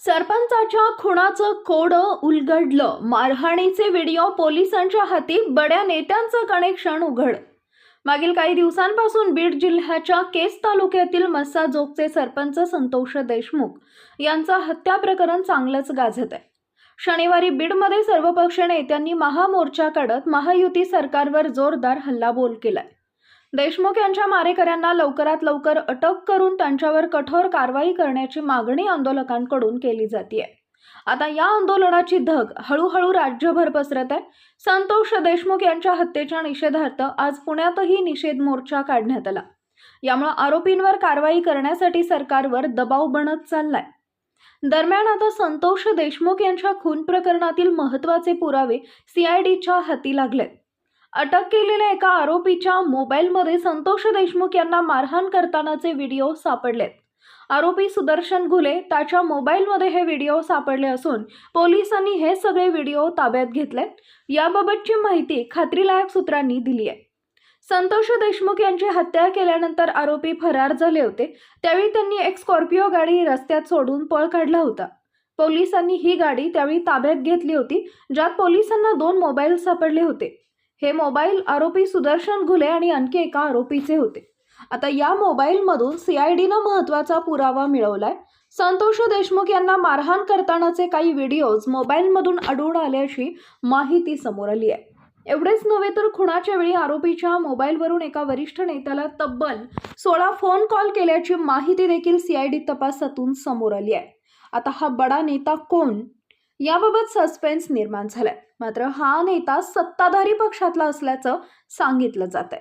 सरपंचाच्या खुणाचं कोडं उलगडलं. मारहाणीचे video पोलिसांच्या हाती बड्या नेत्यांचं कनेक्शन उघड. मागील काही दिवसांपासून बीड जिल्ह्याच्या केस तालुक्यातील मस्साजोगचे सरपंच संतोष देशमुख यांचं हत्या प्रकरण चांगलंच गाजत आहे. शनिवारी बीडमध्ये सर्वपक्षीय नेत्यांनी महामोर्चा काढत महायुती सरकारवर जोरदार हल्लाबोल केलाय. देशमुख यांच्या मारेकऱ्यांना लवकरात लवकर अटक करून त्यांच्यावर कठोर कारवाई करण्याची मागणी आंदोलकांकडून केली जाते आता या आंदोलनाची धग हळूहळू राज्यभर पसरत आहे. संतोष देशमुख यांच्या हत्येच्या निषेधार्थ आज पुण्यातही निषेध मोर्चा काढण्यात आला. यामुळे आरोपींवर कारवाई करण्यासाठी सरकारवर दबाव बनत चाललाय. दरम्यान आता संतोष देशमुख यांच्या खून प्रकरणातील महत्त्वाचे पुरावे सीआयडीच्या हाती लागलेत. अटक केलेल्या एका आरोपीच्या मोबाईलमध्ये संतोष देशमुख यांना मारहाण करतानाचे व्हिडिओ सापडलेत. आरोपी सुदर्शन घुले त्याच्या मोबाईलमध्ये हे व्हिडिओ सापडले असून पोलिसांनी हे सगळे व्हिडिओ ताब्यात घेतलेत. याबाबतची माहिती खात्रीलायक सूत्रांनी दिली आहे. संतोष देशमुख यांची हत्या केल्यानंतर आरोपी फरार झाले होते. त्यावेळी त्यांनी एक स्कॉर्पिओ गाडी रस्त्यात सोडून पळ काढला होता. पोलिसांनी ही गाडी त्यावेळी ताब्यात घेतली होती ज्यात पोलिसांना दोन मोबाईल सापडले होते. हे मोबाईल आरोपी सुदर्शन घुले आणि आणखी एका आरोपीचे होते. आता या मोबाईलमधून सीआयडीनं महत्त्वाचा पुरावा मिळवलाय. संतोष देशमुख यांना मारहाण करतानाचे काही व्हिडिओज मोबाईलमधून आढळून आल्याची माहिती समोर आली आहे. एवढेच नव्हे तर खुणाच्या वेळी आरोपीच्या मोबाईलवरून एका वरिष्ठ नेत्याला तब्बल सोळा फोन कॉल केल्याची माहिती देखील सीआयडी तपासातून समोर आली आहे. आता हा बडा नेता कोण? याबाबत सस्पेन्स निर्माण झालाय. मात्र हा नेता सत्ताधारी पक्षातला असल्याचं सांगितलं जात आहे